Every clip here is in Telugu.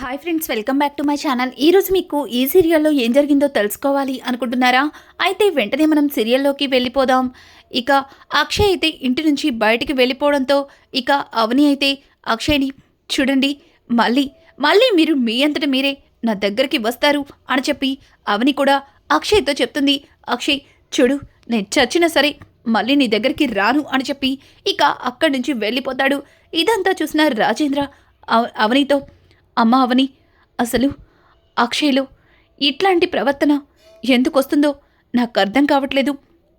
Hi friends welcome back to my channel ఈరోజు మీకు ఈ సీరియల్లో ఏం జరిగిందో తెలుసుకోవాలి అనుకుంటున్నారా? అయితే వెంటనే మనం సీరియల్లోకి వెళ్ళిపోదాం. ఇక అక్షయ్ అయితే ఇంటి నుంచి బయటికి వెళ్ళిపోవడంతో ఇక అవని అయితే అక్షయ్ని చూడండి మళ్ళీ మళ్ళీ మీరు మీ అంతట మీరే నా దగ్గరికి వస్తారు అని చెప్పి అవని కూడా అక్షయ్తో చెప్తుంది. అక్షయ్ చూడు నేను చచ్చినా సరే మళ్ళీ నీ దగ్గరికి రాను అని చెప్పి ఇక అక్కడి నుంచి వెళ్ళిపోతాడు. ఇదంతా చూసిన రాజేంద్ర అవనితో అమ్మ అవని అసలు అక్షయ్లో ఇట్లాంటి ప్రవర్తన ఎందుకు వస్తుందో నాకు అర్థం కావట్లేదు.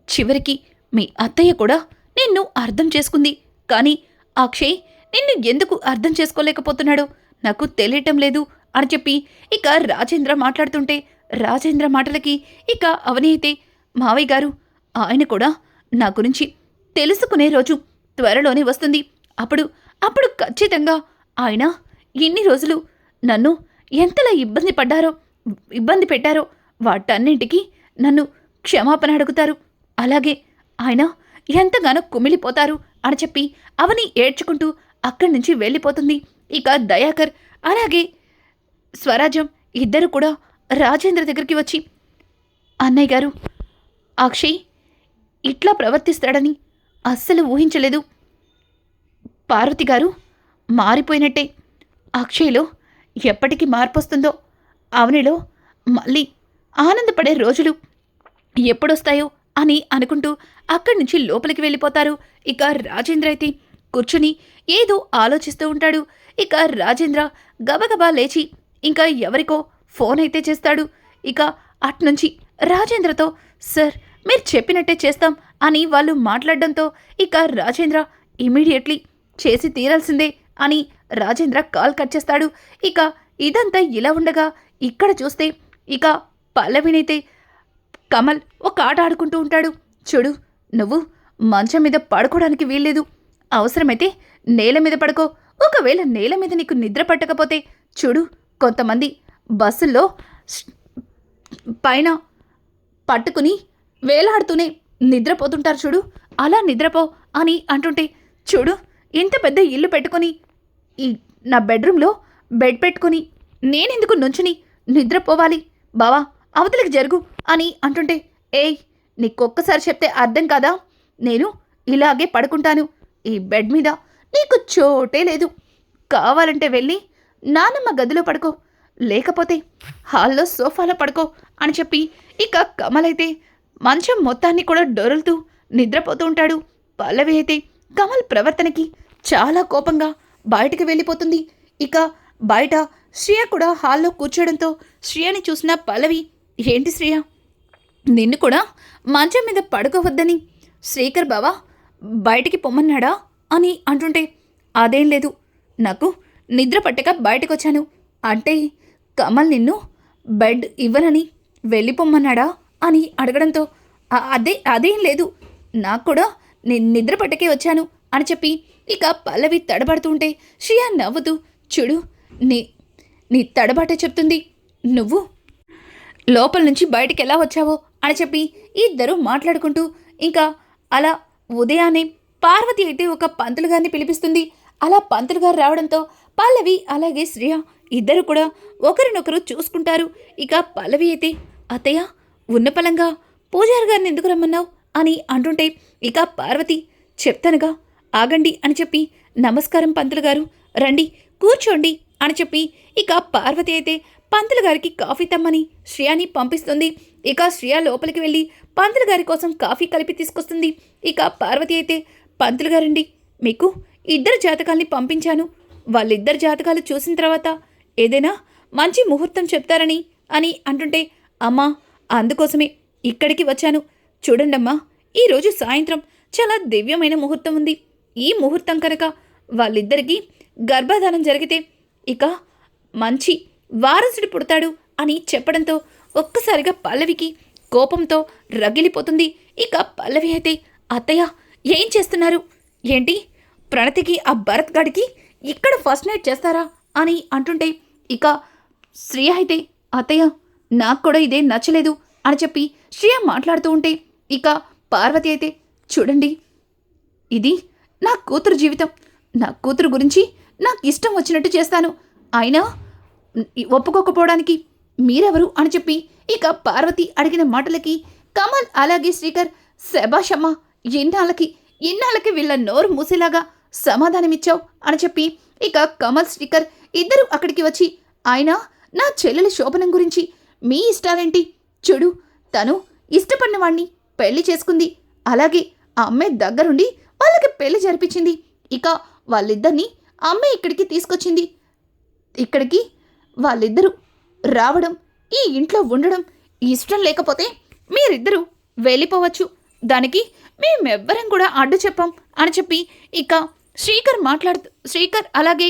చివరికి మీ అత్తయ్య కూడా నిన్ను అర్థం చేసుకుంది. కానీ అక్షయ్ నిన్ను ఎందుకు అర్థం చేసుకోలేకపోతున్నాడో నాకు తెలియటం లేదు అని చెప్పి ఇక రాజేంద్ర మాట్లాడుతుంటే రాజేంద్ర మాటలకి ఇక అవని అయితే మావయ్య గారు ఆయన కూడా నా గురించి తెలుసుకునే రోజు త్వరలోనే వస్తుంది. అప్పుడు అప్పుడు ఖచ్చితంగా ఆయన ఇన్ని రోజులు నన్ను ఎంతలా ఇబ్బంది పడ్డారో ఇబ్బంది పెట్టారో వాటన్నింటికి నన్ను క్షమాపణ అడుగుతారు. అలాగే ఆయన ఎంతగానో కుమిలిపోతారు అని చెప్పి అవని ఏడ్చుకుంటూ అక్కడి నుంచి వెళ్ళిపోతుంది. ఇక దయాకర్ అలాగే స్వరాజ్యం ఇద్దరు కూడా రాజేంద్ర దగ్గరికి వచ్చి అన్నయ్య గారు అక్షయ్ ఇట్లా ప్రవర్తిస్తాడని అస్సలు ఊహించలేదు. పార్వతి గారు మారిపోయినట్టే. అక్షయ్లో ఎప్పటికి మార్పు వస్తుందో అవనిలో మళ్ళీ ఆనందపడే రోజులు ఎప్పుడొస్తాయో అని అనుకుంటూ అక్కడి నుంచి లోపలికి వెళ్ళిపోతారు. ఇక రాజేంద్ర అయితే కూర్చుని ఏదో ఆలోచిస్తూ ఉంటాడు. ఇక రాజేంద్ర గబగబా లేచి ఇంకా ఎవరికో ఫోన్ అయితే చేస్తాడు. ఇక అట్నుంచి రాజేంద్రతో సార్ మీరు చెప్పినట్టే చేస్తాం అని వాళ్ళు మాట్లాడడంతో ఇక రాజేంద్ర ఇమీడియట్లీ చేసి తీరాల్సిందే అని రాజేంద్ర కాల్ కట్ చేస్తాడు. ఇక ఇదంతా ఇలా ఉండగా ఇక్కడ చూస్తే ఇక పల్లవినైతే కమల్ ఒక ఆట ఆడుకుంటూ ఉంటాడు. చూడు నువ్వు మంచం మీద పడుకోవడానికి వీల్లేదు. అవసరమైతే నేల మీద పడుకో. ఒకవేళ నేల మీద నీకు నిద్ర పట్టకపోతే చూడు కొంతమంది బస్సుల్లో పైన పట్టుకుని వేలాడుతూనే నిద్రపోతుంటారు చూడు. అలా నిద్రపో అని అంటుంటే చూడు ఇంత పెద్ద ఇల్లు పెట్టుకొని ఈ నా బెడ్రూమ్లో బెడ్ పెట్టుకొని నేనెందుకు నుంచుని నిద్రపోవాలి? బావా అవతలికి జరుగు అని అంటుంటే ఏయ్ నీకొక్కసారి చెప్తే అర్థం కాదా? నేను ఇలాగే పడుకుంటాను. ఈ బెడ్ మీద నీకు చోటే లేదు. కావాలంటే వెళ్ళి నానమ్మ గదిలో పడుకో. లేకపోతే హాల్లో సోఫాలో పడుకో అని చెప్పి ఇక కమల్ అయితే మంచం మొత్తాన్ని కూడా డొరులుతూ నిద్రపోతూ ఉంటాడు. పల్లవి అయితే కమల్ ప్రవర్తనకి చాలా కోపంగా బయటకు వెళ్ళిపోతుంది. ఇక బయట శ్రియ కూడా హాల్లో కూర్చోడంతో శ్రియని చూసిన పల్లవి ఏంటి శ్రియ? నిన్ను కూడా మంచం మీద పడుకోవద్దని శ్రీకర్ బావా బయటికి పొమ్మన్నాడా? అని అంటుంటే అదేం లేదు. నాకు నిద్ర పట్టక బయటకు వచ్చాను అంటే కమల్ నిన్ను బెడ్ ఇవ్వనని వెళ్ళిపోమ్మన్నాడా? అని అడగడంతో అదే అదేం లేదు. నాకు కూడా నేను నిద్ర పట్టకే వచ్చాను అని చెప్పి ఇక పల్లవి తడబడుతుంటే శ్రియా నవ్వుతూ చూడు నీ నీ తడబాటే చెప్తుంది. నువ్వు లోపల నుంచి బయటికి ఎలా వచ్చావో అని చెప్పి ఇద్దరూ మాట్లాడుకుంటూ ఇంకా అలా ఉదయాన్నే పార్వతి అయితే ఒక పంతులు గారిని పిలిపిస్తుంది. అలా పంతులు గారు రావడంతో పల్లవి అలాగే శ్రేయ ఇద్దరు కూడా ఒకరినొకరు చూసుకుంటారు. ఇక పల్లవి అయితే అత్తయ్య ఉన్నపలంగా పూజారి గారిని ఎందుకు రమ్మన్నావు? అని అంటుంటే ఇక పార్వతి చెప్తానుగా ఆగండి అని చెప్పి నమస్కారం పంతులు గారు. రండి కూర్చోండి అని చెప్పి ఇక పార్వతి అయితే పంతులు గారికి కాఫీ తమ్మని శ్రియాని పంపిస్తుంది. ఇక శ్రియ లోపలికి వెళ్ళి పంతులు గారి కోసం కాఫీ కలిపి తీసుకొస్తుంది. ఇక పార్వతి అయితే పంతులు గారండి మీకు ఇద్దరు జాతకాల్ని పంపించాను. వాళ్ళిద్దరు జాతకాలు చూసిన తర్వాత ఏదైనా మంచి ముహూర్తం చెప్తారని అని అంటుంటే అమ్మా అందుకోసమే ఇక్కడికి వచ్చాను. చూడండమ్మా ఈరోజు సాయంత్రం చాలా దివ్యమైన ముహూర్తం ఉంది. ఈ ముహూర్తం కనుక వాళ్ళిద్దరికీ గర్భధానం జరిగితే ఇక మంచి వారసుడు పుడతాడు అని చెప్పడంతో ఒక్కసారిగా పల్లవికి కోపంతో రగిలిపోతుంది. ఇక పల్లవి అయితే అత్తయ్య ఏం చేస్తున్నారు? ఏంటి? ప్రణతికి ఆ భరత్ గడికి ఇక్కడ ఫస్ట్ నైట్ చేస్తారా? అని అంటుంటే ఇక శ్రియ అయితే అత్తయ్య నాకు కూడా ఇదే నచ్చలేదు అని చెప్పి శ్రియ మాట్లాడుతూ ఉంటే ఇక పార్వతి అయితే చూడండి ఇది నా కూతురు జీవితం నా కూతురు గురించి నాకు ఇష్టం వచ్చినట్టు చేస్తాను. అయినా ఒప్పుకోకపోవడానికి మీరెవరు అని చెప్పి ఇక పార్వతి అడిగిన మాటలకి కమల్ అలాగే శ్రీకర్ శభాషమ్మ ఇన్నాళ్ళకి ఇన్నాళ్ళకి వీళ్ళ నోరు మూసేలాగా సమాధానమిచ్చావు అని చెప్పి ఇక కమల్ శ్రీకర్ ఇద్దరు అక్కడికి వచ్చి ఆయన నా చెల్లెల శోభనం గురించి మీ ఇష్టాలేంటి? చూడు తను ఇష్టపడిన వాణ్ణి పెళ్ళి చేసుకుంది. అలాగే ఆ అమ్మాయి దగ్గరుండి వాళ్ళకి పెళ్ళి జరిపించింది. ఇక వాళ్ళిద్దరిని అమ్మ ఇక్కడికి తీసుకొచ్చింది. ఇక్కడికి వాళ్ళిద్దరూ రావడం ఈ ఇంట్లో ఉండడం ఇష్టం లేకపోతే మీరిద్దరూ వెళ్ళిపోవచ్చు. దానికి మేమెవ్వరం కూడా అడ్డు చెప్పాం అని చెప్పి ఇక శ్రీకర్ మాట్లాడుతూ శ్రీకర్ అలాగే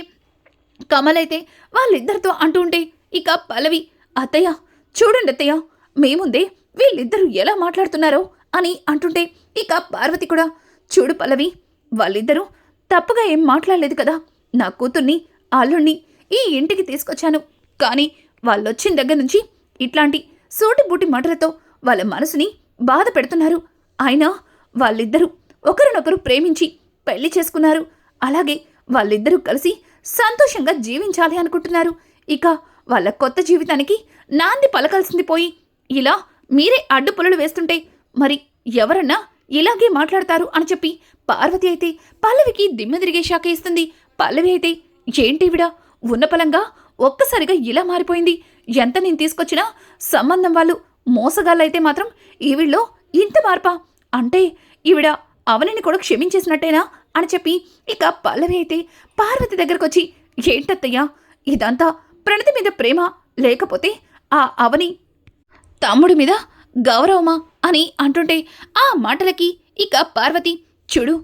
కమల్ అయితే వాళ్ళిద్దరితో అంటూ ఉంటే ఇక పల్లవి అత్తయ్య చూడండి అత్తయ్య మేముందే వీళ్ళిద్దరూ ఎలా మాట్లాడుతున్నారో అని అంటుంటే ఇక పార్వతి కూడా చూడు పల్లవి వాళ్ళిద్దరూ తప్పుగా ఏం మాట్లాడలేదు కదా. నా కూతుర్ని అల్లుణ్ణి ఈ ఇంటికి తీసుకొచ్చాను. కానీ వాళ్ళొచ్చిన దగ్గర నుంచి ఇట్లాంటి సూటిబూటి మాటలతో వాళ్ళ మనసుని బాధ పెడుతున్నారు. అయినా వాళ్ళిద్దరూ ఒకరినొకరు ప్రేమించి పెళ్ళి చేసుకున్నారు. అలాగే వాళ్ళిద్దరూ కలిసి సంతోషంగా జీవించాలి అనుకుంటున్నారు. ఇక వాళ్ళ కొత్త జీవితానికి నాంది పలకాల్సింది పోయి ఇలా మీరే అడ్డుపుల్లలు వేస్తుంటే మరి ఎవరన్నా ఇలాగే మాట్లాడతారు అని చెప్పి పార్వతి అయితే పల్లవికి దిమ్మ తిరిగే శాఖ ఇస్తుంది పల్లవి అయితే ఏంటి విడా? ఉన్నపలంగా ఒక్కసారిగా ఇలా మారిపోయింది. ఎంత నేను తీసుకొచ్చినా సంబంధం వాళ్ళు మోసగాళ్ళైతే మాత్రం ఈవిళ్ళో ఇంత మార్పా? అంటే ఈవిడ అవనిని కూడా క్షమించేసినట్టేనా? అని చెప్పి ఇక పల్లవి అయితే పార్వతి దగ్గరకు వచ్చి ఏంటత్తయ్యా? ఇదంతా ప్రణతి మీద ప్రేమ లేకపోతే ఆ అవని తమ్ముడి మీద గౌరవమా? అని అంటుంటే ఆ మాటలకి ఇక పార్వతి చూడు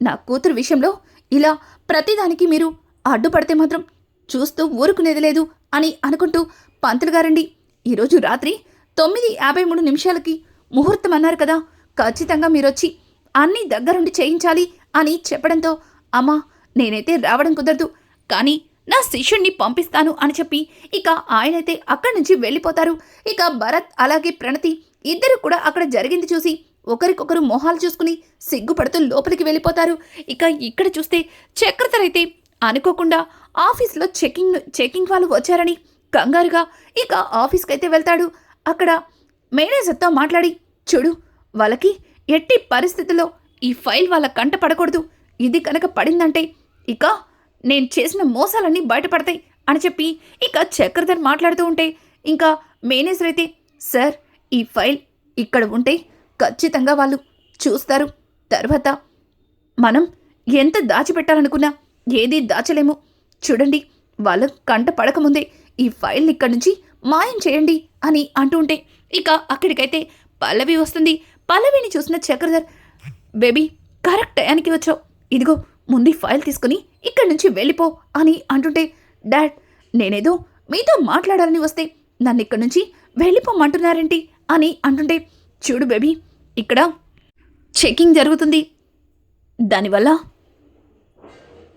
నా కూతురు విషయంలో ఇలా ప్రతిదానికి మీరు అడ్డుపడితే మాత్రం చూస్తూ ఊరుకునేది లేదు అని అనుకుంటూ పంతులు గారండి ఈరోజు రాత్రి తొమ్మిది యాభై మూడు నిమిషాలకి ముహూర్తం అన్నారు కదా ఖచ్చితంగా మీరొచ్చి అన్నీ దగ్గరుండి చేయించాలి అని చెప్పడంతో అమ్మా నేనైతే రావడం కుదరదు కానీ నా శిష్యుణ్ణి పంపిస్తాను అని చెప్పి ఇక ఆయనైతే అక్కడి నుంచి వెళ్ళిపోతారు. ఇక భరత్ అలాగే ప్రణతి ఇద్దరు కూడా అక్కడ జరిగింది చూసి ఒకరికొకరు మొహాలు చూసుకుని సిగ్గుపడుతూ లోపలికి వెళ్ళిపోతారు. ఇక ఇక్కడ చూస్తే చక్రతరైతే అనుకోకుండా ఆఫీస్లో చెకింగ్ చెకింగ్ వాళ్ళు వచ్చారని కంగారుగా ఇక ఆఫీస్కి అయితే వెళ్తాడు. అక్కడ మేనేజర్తో మాట్లాడి చూడు వాళ్ళకి ఎట్టి పరిస్థితుల్లో ఈ ఫైల్ వాళ్ళ కంట పడకూడదు. ఇది కనుక పడిందంటే ఇక నేను చేసిన మోసాలన్నీ బయటపడతాయి అని చెప్పి ఇక చక్రధర్ మాట్లాడుతూ ఉంటే ఇంకా మేనేజర్ అయితే సార్ ఈ ఫైల్ ఇక్కడ ఉంటే ఖచ్చితంగా వాళ్ళు చూస్తారు. తర్వాత మనం ఎంత దాచిపెట్టాలనుకున్నా ఏదీ దాచలేము. చూడండి వాళ్ళ కంట పడకముందే ఈ ఫైల్ని ఇక్కడి నుంచి మాయం చేయండి అని అంటూ ఉంటే ఇక అక్కడికైతే పల్లవి వస్తుంది. పల్లవిని చూసిన చక్రధర్ బేబీ కరెక్ట్ టయానికి వచ్చావు. ఇదిగో ముందు ఫైల్ తీసుకుని ఇక్కడి నుంచి వెళ్ళిపో అని అంటుంటే డాడ్ నేనేదో మీతో మాట్లాడాలని వస్తే నన్ను ఇక్కడి నుంచి వెళ్ళిపోమంటున్నారేంటి? అని అంటుంటే చూడు బేబీ ఇక్కడ చెకింగ్ జరుగుతుంది. దానివల్ల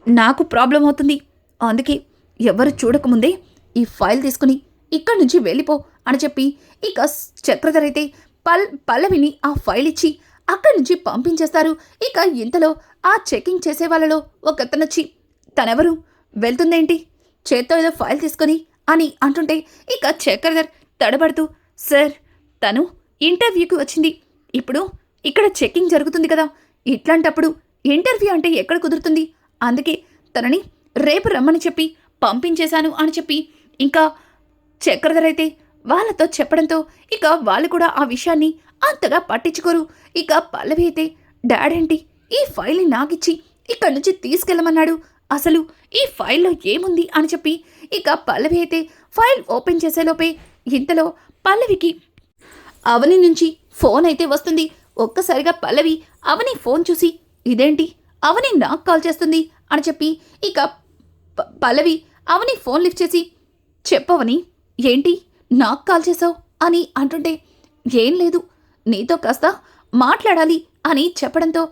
నాకు ప్రాబ్లం అవుతుంది. అందుకే ఎవరు చూడకముందే ఈ ఫైల్ తీసుకుని ఇక్కడి నుంచి వెళ్ళిపో అని చెప్పి ఇక చక్రధర్ అయితే పల్ పల్లవిని ఆ ఫైల్ ఇచ్చి అక్కడి నుంచి పంపించేస్తారు. ఇక ఇంతలో ఆ చెకింగ్ చేసే వాళ్ళలో ఒకతనొచ్చి తనెవరు? వెళ్తుందేంటి చేత్తో ఏదో ఫైల్ తీసుకొని అని అంటుంటే ఇక చక్రధర్ తడబడుతూ సార్ తను ఇంటర్వ్యూకి వచ్చింది. ఇప్పుడు ఇక్కడ చెకింగ్ జరుగుతుంది కదా. ఇట్లాంటప్పుడు ఇంటర్వ్యూ అంటే ఎక్కడ కుదురుతుంది? అందుకే తనని రేపు రమ్మని చెప్పి పంపించేశాను అని చెప్పి ఇంకా చక్రధరైతే అయితే వాళ్ళతో చెప్పడంతో ఇక వాళ్ళు కూడా ఆ విషయాన్ని అంతగా పట్టించుకోరు. ఇక పల్లవి అయితే డాడేంటి ఈ ఫైల్ని నాకిచ్చి ఇక్కడి నుంచి తీసుకెళ్ళమన్నాడు. అసలు ఈ ఫైల్లో ఏముంది? అని చెప్పి ఇక పల్లవి అయితే ఫైల్ ఓపెన్ చేసేలోపే ఇంతలో పల్లవికి అవని నుంచి ఫోన్ అయితే వస్తుంది. ఒక్కసారిగా పల్లవి అవని ఫోన్ చూసి ఇదేంటి? అవని నాకు కాల్ చేస్తుంది అని చెప్పి ఇక పల్లవి అవని ఫోన్ లిఫ్ట్ చేసి చెప్పవని ఏంటి? నాకు కాల్ చేసావు? అని అంటుంటే ఏం లేదు నీతో కాస్త మాట్లాడాలి అని చెప్పడంతో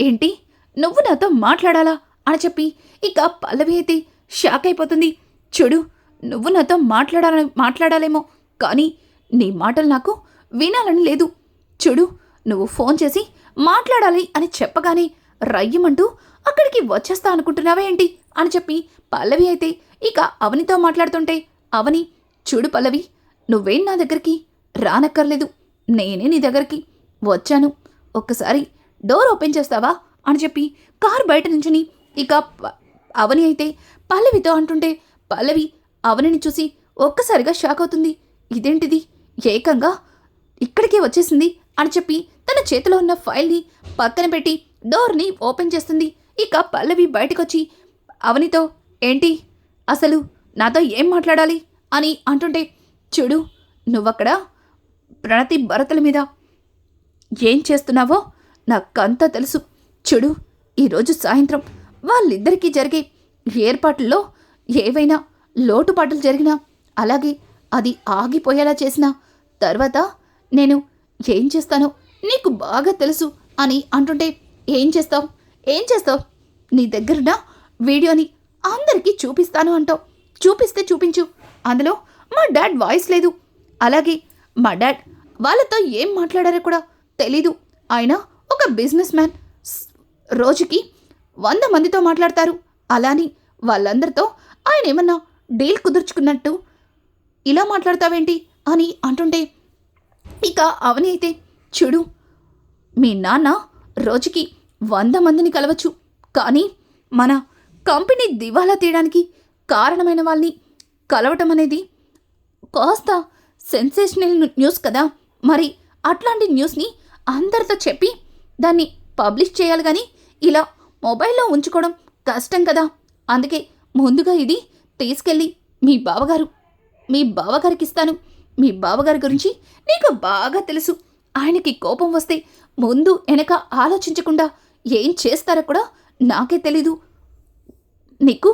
ఏంటి? నువ్వు నాతో మాట్లాడాలా? అని చెప్పి ఇక పల్లవి అయితే షాక్ అయిపోతుంది. చూడు నువ్వు నాతో మాట్లాడాల మాట్లాడాలేమో కానీ నీ మాటలు నాకు వినాలని లేదు. చూడు నువ్వు ఫోన్ చేసి మాట్లాడాలి అని చెప్పగానే రయ్యమంటూ అక్కడికి వచ్చేస్తా అనుకుంటున్నావే ఏంటి? అని చెప్పి పల్లవి అయితే ఇక అవనితో మాట్లాడుతుంటే అవని చూడు పల్లవి నువ్వేం నా దగ్గరికి రానక్కర్లేదు. నేనే నీ దగ్గరికి వచ్చాను. ఒక్కసారి డోర్ ఓపెన్ చేస్తావా? అని చెప్పి కారు బయట నుంచుని ఇక అవని అయితే పల్లవితో అంటుంటే పల్లవి అవనిని చూసి ఒక్కసారిగా షాక్ అవుతుంది. ఇదేంటిది? ఏకంగా ఇక్కడికే వచ్చేసింది అని చెప్పి తన చేతిలో ఉన్న ఫైల్ని పక్కన పెట్టి డోర్ని ఓపెన్ చేస్తుంది. ఇక పల్లవి బయటకొచ్చి అవనితో ఏంటి? అసలు నాతో ఏం మాట్లాడాలి? అని అంటుంటే చూడు నువ్వక్కడ ప్రణతి భరతల మీద ఏం చేస్తున్నావో నాకంతా తెలుసు. చూడు ఈరోజు సాయంత్రం వాళ్ళిద్దరికీ జరిగే ఏర్పాట్లలో ఏవైనా లోటుపాట్లు జరిగినా అలాగే అది ఆగిపోయేలా చేసిన తర్వాత నేను ఏం చేస్తానో నీకు బాగా తెలుసు అని అంటుంటే ఏం చేస్తావు? ఏం చేస్తావు? నీ దగ్గరున్న వీడియోని అందరికీ చూపిస్తాను అంటావు. చూపిస్తే చూపించు. అందులో మా డాడ్ వాయిస్ లేదు. అలాగే మా డాడ్ వాళ్ళతో ఏం మాట్లాడారో కూడా తెలీదు. ఆయన ఒక బిజినెస్ మ్యాన్. రోజుకి వంద మందితో మాట్లాడతారు. అలాని వాళ్ళందరితో ఆయన ఏమన్నా డీల్ కుదుర్చుకున్నట్టు ఇలా మాట్లాడతావేంటి అని అంటుంటే ఇక అవని అయితే చూడు మీ నాన్న రోజుకి వంద మందిని కలవచ్చు. కానీ మన కంపెనీ దివాలా తీయడానికి కారణమైన వాళ్ళని కలవటం అనేది కాస్త సెన్సేషనల్ న్యూస్ కదా. మరి అట్లాంటి న్యూస్ని అందరితో చెప్పి దాన్ని పబ్లిష్ చేయాలి కానీ ఇలా మొబైల్లో ఉంచుకోవడం కష్టం కదా. అందుకే ముందుగా ఇది తీసుకెళ్ళి మీ బావగారు మీ బావగారికి ఇస్తాను. మీ బావగారి గురించి నీకు బాగా తెలుసు. ఆయనకి కోపం వస్తే ముందు వెనక ఆలోచించకుండా ఏం చేస్తారో కూడా నాకే తెలీదు. నీకు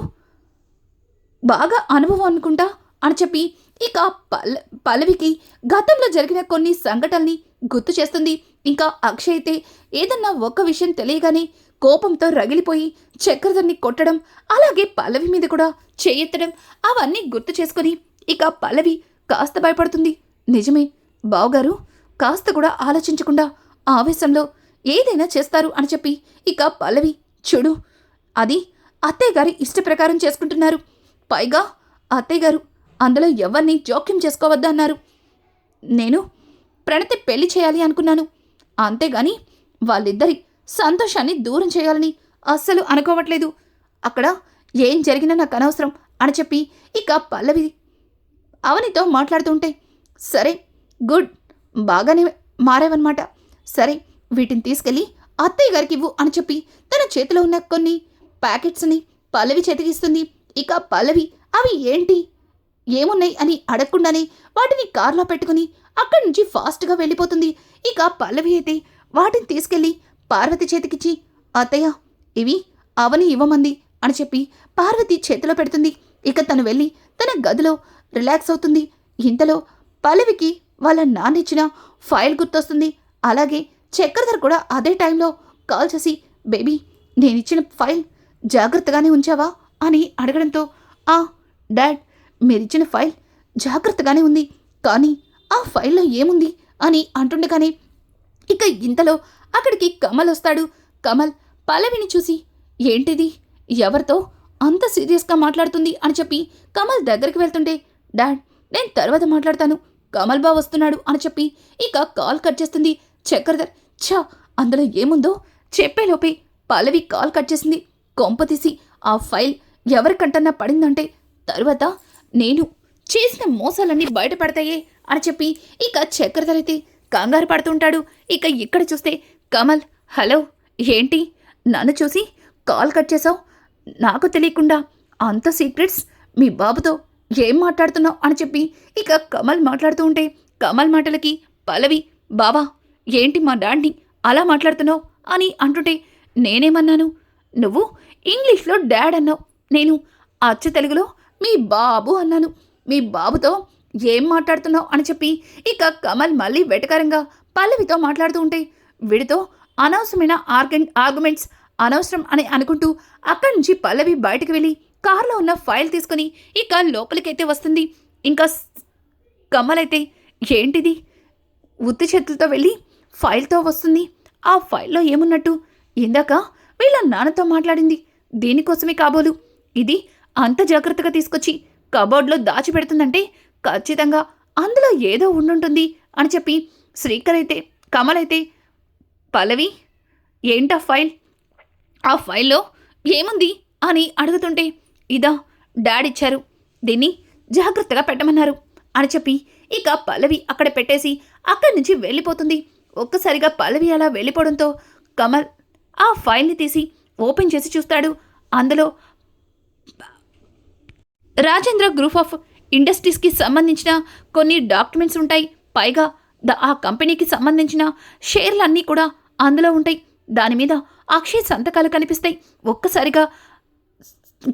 బాగా అనుభవం అనుకుంటా అని చెప్పి ఇక పల్ల పల్లవికి గతంలో జరిగిన కొన్ని సంఘటనల్ని గుర్తు చేస్తుంది. ఇంకా అక్షయ్ అయితే ఏదన్నా ఒక్క విషయం తెలియగానే కోపంతో రగిలిపోయి చక్రధర్ని కొట్టడం అలాగే పల్లవి మీద కూడా చేయెత్తడం అవన్నీ గుర్తు చేసుకొని ఇక పల్లవి కాస్త భయపడుతుంది. నిజమే బావగారు కాస్త కూడా ఆలోచించకుండా ఆవేశంలో ఏదైనా చేస్తారు అని చెప్పి ఇక పల్లవి చూడు అది అత్తయ్య గారి ఇష్ట ప్రకారం చేసుకుంటున్నారు. పైగా అత్తయ్య గారు అందులో ఎవరిని జోక్యం చేసుకోవద్దన్నారు నేను ప్రణతి పెళ్ళి చేయాలి అనుకున్నాను. అంతేగాని వాళ్ళిద్దరి సంతోషాన్ని దూరం చేయాలని అస్సలు అనుకోవట్లేదు. అక్కడ ఏం జరిగినా నాకు అనవసరం అని చెప్పి ఇక పల్లవి అవనితో మాట్లాడుతుంటే సరే గుడ్ బాగానే మారావన్నమాట. సరే వీటిని తీసుకెళ్ళి అత్తయ్య గారికి ఇవ్వు అని చెప్పి తన చేతిలో ఉన్న కొన్ని ప్యాకెట్స్ని పల్లవి చేతికిస్తుంది ఇక పల్లవి అవి ఏంటి? ఏమున్నాయి అని అడగకుండానే వాటిని కార్లో పెట్టుకుని అక్కడి నుంచి ఫాస్ట్గా వెళ్ళిపోతుంది. ఇక పల్లవి అయితే వాటిని తీసుకెళ్ళి పార్వతి చేతికిచ్చి అత్తయ్య ఇవి అవని ఇవ్వమంది అని చెప్పి పార్వతి చేతిలో పెడుతుంది. ఇక తను వెళ్ళి తన గదిలో రిలాక్స్ అవుతుంది. ఇంతలో పల్లవికి వాళ్ళ నాన్న ఇచ్చిన ఫైల్ గుర్తొస్తుంది. అలాగే చక్రధర్ కూడా అదే టైంలో కాల్ చేసి బేబీ నేనిచ్చిన ఫైల్ జాగ్రత్తగానే ఉంచావా? అని అడగడంతో ఆ డాడ్ మీరిచ్చిన ఫైల్ జాగ్రత్తగానే ఉంది. కానీ ఆ ఫైల్లో ఏముంది? అని అంటుండగానే ఇక ఇంతలో అక్కడికి కమల్ వస్తాడు. కమల్ పల్లవిని చూసి ఏంటిది? ఎవరితో అంత సీరియస్గా మాట్లాడుతుంది? అని చెప్పి కమల్ దగ్గరికి వెళ్తుంటే డాడ్ నేను తర్వాత మాట్లాడతాను. కమల్ బా వస్తున్నాడు అని చెప్పి ఇక కాల్ కట్ చేస్తుంది. చక్రధర్ ఛా అందులో ఏముందో చెప్పేలోపే పల్లవి కాల్ కట్ చేసింది. కొంప తీసి ఆ ఫైల్ ఎవరికంటన్నా పడిందంటే తరువాత నేను చేసిన మోసాలన్నీ బయటపడతాయే అని చెప్పి ఇక చక్రధర్ అయితే కంగారు పడుతుంటాడు ఇక ఇక్కడ చూస్తే కమల్ హలో ఏంటి? నన్ను చూసి కాల్ కట్ చేసావు నాకు తెలియకుండా అంత సీక్రెట్స్ మీ బాబుతో ఏం మాట్లాడుతున్నావు అని చెప్పి ఇక కమల్ మాట్లాడుతూ ఉంటే కమల్ మాటలకి పల్లవి బావా ఏంటి మా డాడ్ని అలా మాట్లాడుతున్నావు? అని అంటుంటే నేనేమన్నాను? నువ్వు ఇంగ్లీష్లో డాడ్ అన్నావు. నేను అచ్చ తెలుగులో మీ బాబు అన్నాను. మీ బాబుతో ఏం మాట్లాడుతున్నావు? అని చెప్పి ఇక కమల్ మళ్ళీ వెటకారంగా పల్లవితో మాట్లాడుతూ ఉంటే వీడితో అనవసరమైన ఆర్గన్ ఆర్గ్యుమెంట్స్ అనవసరం అని అనుకుంటూ అక్కడి నుంచి పల్లవి బయటకు వెళ్ళి కార్లో ఉన్న ఫైల్ తీసుకుని ఇక లోపలికైతే వస్తుంది. ఇంకా కమలైతే ఏంటిది? ఉత్తి చేతులతో వెళ్ళి ఫైల్తో వస్తుంది. ఆ ఫైల్లో ఏమున్నట్టు? ఇందాక వీళ్ళ నాన్నతో మాట్లాడింది. దీనికోసమే కాబోలు. ఇది అంత జాగ్రత్తగా తీసుకొచ్చి కబోర్డ్లో దాచిపెడుతుందంటే ఖచ్చితంగా అందులో ఏదో ఉండుంటుంది అని చెప్పి శ్రీకర్ అయితే కమల్ అయితే పల్లవి ఏంటా ఫైల్? ఆ ఫైల్లో ఏముంది? అని అడుగుతుంటే ఇదా డాడిచ్చారు దీన్ని జాగ్రత్తగా పెట్టమన్నారు. అని చెప్పి ఇక పల్లవి అక్కడ పెట్టేసి అక్కడి నుంచి వెళ్ళిపోతుంది. ఒక్కసారిగా పల్లవి అలా వెళ్ళిపోవడంతో కమల్ ఆ ఫైల్ని తీసి ఓపెన్ చేసి చూస్తాడు. అందులో రాజేంద్ర గ్రూప్ ఆఫ్ ఇండస్ట్రీస్కి సంబంధించిన కొన్ని డాక్యుమెంట్స్ ఉంటాయి. పైగా ద ఆ కంపెనీకి సంబంధించిన షేర్లన్నీ కూడా అందులో ఉంటాయి. దాని మీద అక్షయ్ సంతకాలు కనిపిస్తాయి. ఒక్కసారిగా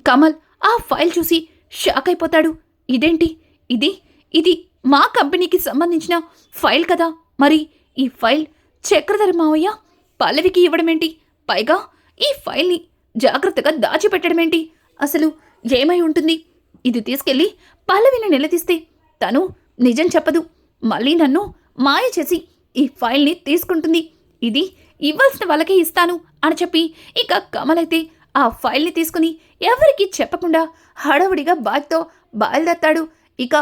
కమల్ ఆ ఫైల్ చూసి షాక్ అయిపోతాడు. ఇదేంటి? ఇది? ఇది మా కంపెనీకి సంబంధించిన ఫైల్ కదా? మరి ఈ ఫైల్ చక్రధర మావయ్య పల్లవికి ఇవ్వడమేంటి? పైగా ఈ ఫైల్ని జాగ్రత్తగా దాచిపెట్టడమేంటి? అసలు ఏమై ఉంటుంది? ఇది తీసుకెళ్ళి పల్లవిని నిలదీస్తే తను నిజం చెప్పదు. మళ్ళీ నన్ను మాయ చేసి ఈ ఫైల్ని తీసుకుంటుంది. ఇది ఇవ్వాల్సిన వాళ్ళకే ఇస్తాను అని చెప్పి ఇక కమలైతే ఆ ఫైల్ని తీసుకుని ఎవరికీ చెప్పకుండా హడావుడిగా బాగ్తో బయలుదేరతాడు. ఇక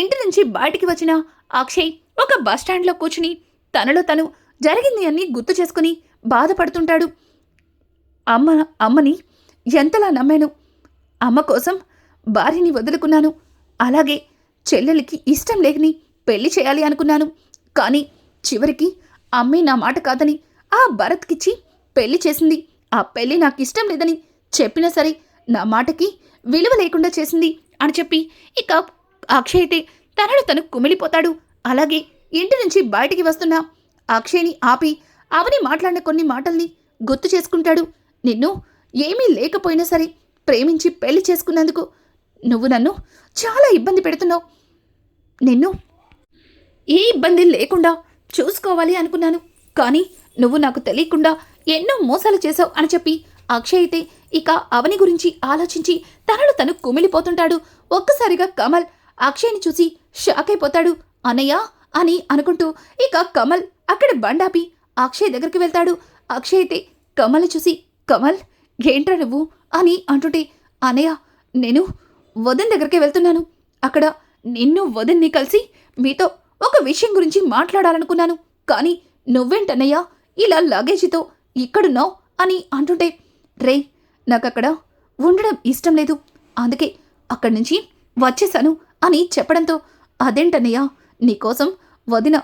ఇంటి నుంచి బయటికి వచ్చిన అక్షయ్ ఒక బస్టాండ్లో కూర్చుని తనలో తను జరిగింది అని గుర్తు చేసుకుని బాధపడుతుంటాడు. అమ్మ అమ్మని ఎంతలా నమ్మాను? అమ్మ కోసం భార్యని వదులుకున్నాను. అలాగే చెల్లెలికి ఇష్టం లేకని పెళ్ళి చేయాలి అనుకున్నాను. కానీ చివరికి అమ్మే నా మాట కాదని ఆ భరత్కిచ్చి పెళ్ళి చేసింది. ఆ పెళ్ళి నాకు ఇష్టం లేదని చెప్పినా సరే నా మాటకి విలువ లేకుండా చేసింది అని చెప్పి ఇక అక్షయ్ అయితే తనలో తను కుమిలిపోతాడు. అలాగే ఇంటి నుంచి బయటికి వస్తున్న అక్షయ్ని ఆపి అవని మాట్లాడిన కొన్ని మాటల్ని గుర్తు చేసుకుంటాడు. నిన్ను ఏమీ లేకపోయినా సరే ప్రేమించి పెళ్ళి చేసుకున్నందుకు నువ్వు నన్ను చాలా ఇబ్బంది పెడుతున్నావు. నిన్ను ఏ ఇబ్బంది లేకుండా చూసుకోవాలి అనుకున్నాను. కానీ నువ్వు నాకు తెలియకుండా ఎన్నో మోసాలు చేశావు అని చెప్పి అక్షయ్ అయితే ఇక అవని గురించి ఆలోచించి తనలో తను కుమిలిపోతుంటాడు. ఒక్కసారిగా కమల్ అక్షయ్ని చూసి షాక్ అయిపోతాడు. అన్నయ్య అని అనుకుంటూ ఇక కమల్ అక్కడ బండాపి అక్షయ్ దగ్గరికి వెళ్తాడు. అక్షయ్ అయితే కమల్ని చూసి కమల్ ఏంట్రా నువ్వు? అని అంటుంటే అన్నయ్య నేను వదన్ దగ్గరికి వెళ్తున్నాను. అక్కడ నిన్ను వదన్ని కలిసి మీతో ఒక విషయం గురించి మాట్లాడాలనుకున్నాను. కానీ నువ్వేంటన్నయ్యా ఇలా లగేజీతో ఇక్కడున్నావు అని అంటుంటే రే అక్కడ ఉండడం ఇష్టం లేదు. అందుకే అక్కడి నుంచి వచ్చేసాను అని చెప్పడంతో అదేంటన్నయ్యా నీకోసం వదిన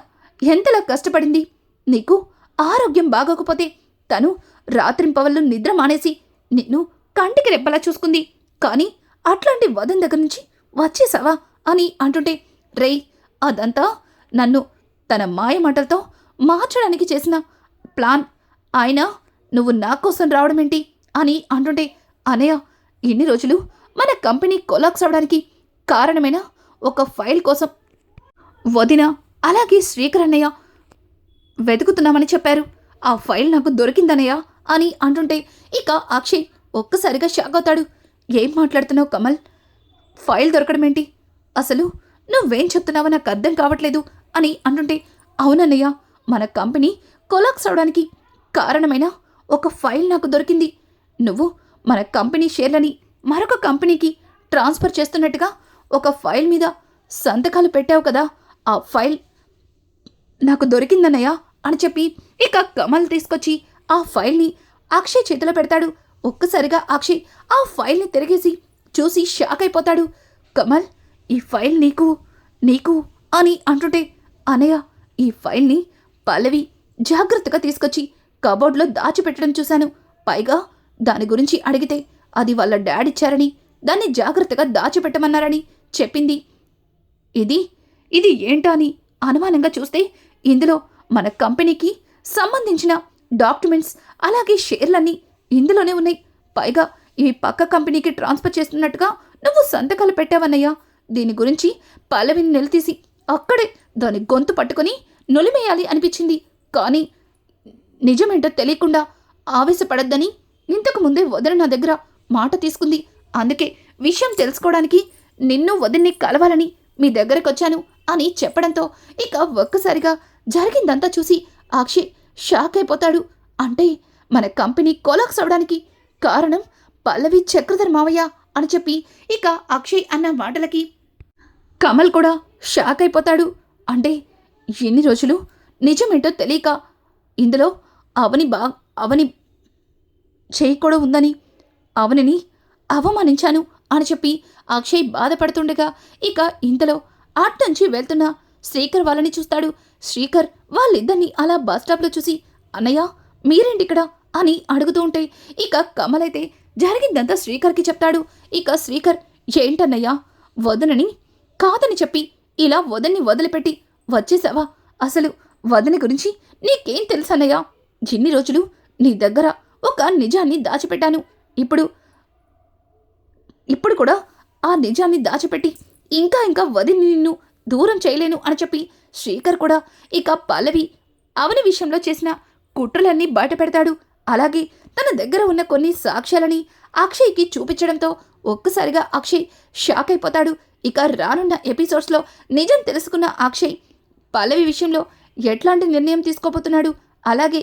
ఎంతలా కష్టపడింది? నీకు ఆరోగ్యం బాగోకపోతే తను రాత్రింపవళ్ళు నిద్ర మానేసి నిన్ను కంటికి రెప్పలా చూసుకుంది. కానీ అట్లాంటి వదన్ దగ్గర నుంచి వచ్చేసావా? అని అంటుంటే రేయ్ అదంతా నన్ను తన మాయ మాటలతో మార్చడానికి చేసిన ప్లాన్ ఆయన నువ్వు నా కోసం రావడం ఏంటి అని అంటుంటే అనయ్య ఇన్ని రోజులు మన కంపెనీ కొలాక్స్ అవడానికి కారణమైన ఒక ఫైల్ కోసం వదిన అలాగే శ్రీకర్ అన్నయ్య వెతుకుతున్నామని చెప్పారు. ఆ ఫైల్ నాకు దొరికిందనయ్య అని అంటుంటే ఇక అక్షయ్ ఒక్కసారిగా షాక్ అవుతాడు. ఏం మాట్లాడుతున్నావు కమల్? ఫైల్ దొరకడమేంటి? అసలు నువ్వేం చెప్తున్నావో నాకు అర్థం కావట్లేదు అని అంటుంటే అవునన్నయ్య మన కంపెనీ కొలాక్స్ అవడానికి కారణమైన ఒక ఫైల్ నాకు దొరికింది. నువ్వు మన కంపెనీ షేర్లని మరొక కంపెనీకి ట్రాన్స్ఫర్ చేస్తున్నట్టుగా ఒక ఫైల్ మీద సంతకాలు పెట్టావు కదా ఆ ఫైల్ నాకు దొరికిందన్నయ్య అని చెప్పి ఇక కమల్ తీసుకొచ్చి ఆ ఫైల్ని అక్షయ్ చేతిలో పెడతాడు. ఒక్కసారిగా అక్షయ్ ఆ ఫైల్ని తిరిగేసి చూసి షాక్ అయిపోతాడు. కమల్ ఈ ఫైల్ నీకు నీకు అని అంటుంటే అనయ్య ఈ ఫైల్ని పల్లవి జాగ్రత్తగా తీసుకొచ్చి కబోర్డ్లో దాచిపెట్టడం చూశాను. పైగా దాని గురించి అడిగితే అది వాళ్ళ డాడిచ్చారని దాన్ని జాగ్రత్తగా దాచిపెట్టమన్నారని చెప్పింది. ఇది ఇది ఏంటా అని అనుమానంగా చూస్తే ఇందులో మన కంపెనీకి సంబంధించిన డాక్యుమెంట్స్ అలాగే షేర్లన్నీ ఇందులోనే ఉన్నాయి. పైగా ఇవి పక్క కంపెనీకి ట్రాన్స్ఫర్ చేస్తున్నట్టుగా నువ్వు సంతకాలు పెట్టావన్నయ్యా. దీని గురించి పల్లవిని నిలదీసి అక్కడే దాని గొంతు పట్టుకొని నులిమేయాలి అనిపించింది. కానీ నిజమేంటో తెలియకుండా ఆవేశపడద్దని ఇంతకు ముందే వదిన నా దగ్గర మాట తీసుకుంది. అందుకే విషయం తెలుసుకోవడానికి నిన్ను వదిన్ని కలవాలని మీ దగ్గరకు వచ్చాను అని చెప్పడంతో ఇక ఒక్కసారిగా జరిగిందంతా చూసి అక్షయ్ షాక్ అయిపోతాడు. అంటే మన కంపెనీ కొలాక్స్ అవడానికి కారణం పల్లవి చక్రధర్ మావయ్య అని చెప్పి ఇక అక్షయ్ అన్న మాటలకి కమల్ కూడా షాక్ అయిపోతాడు. అంటే ఎన్ని రోజులు? నిజమేంటో తెలియక ఇందులో అవని బా అవని చేయి కూడా ఉందని అవనిని అవమానించాను అని చెప్పి అక్షయ్ బాధపడుతుండగా ఇక ఇంతలో అట్నుంచి వెళ్తున్న శ్రీకర్ వాళ్ళని చూస్తాడు. శ్రీకర్ వాళ్ళిద్దరిని అలా బస్ స్టాప్లో చూసి అన్నయ్య మీరేంటి ఇక్కడ? అని అడుగుతూ ఉంటే ఇక కమల్ అయితే జరిగిందంతా శ్రీకర్కి చెప్తాడు. ఇక శ్రీకర్ ఏంటన్నయ్యా వదనని కాదని చెప్పి ఇలా వదన్ని వదిలిపెట్టి వచ్చేసావా? అసలు వదని గురించి నీకేం తెలుసన్నయ్యా? ఇన్ని రోజులు నీ దగ్గర ఒక నిజాన్ని దాచిపెట్టాను. ఇప్పుడు ఇప్పుడు కూడా ఆ నిజాన్ని దాచిపెట్టి ఇంకా ఇంకా వదిని నిన్ను దూరం చేయలేను అని చెప్పి శ్రీకర్ కూడా ఇక పల్లవి అవని విషయంలో చేసిన కుట్రలన్నీ బయట పెడతాడు. అలాగే తన దగ్గర ఉన్న కొన్ని సాక్ష్యాలని అక్షయ్కి చూపించడంతో ఒక్కసారిగా అక్షయ్ షాక్ అయిపోతాడు. ఇక రానున్న ఎపిసోడ్స్లో నిజం తెలుసుకున్న అక్షయ్ పల్లవి విషయంలో ఎట్లాంటి నిర్ణయం తీసుకోబోతున్నాడు? అలాగే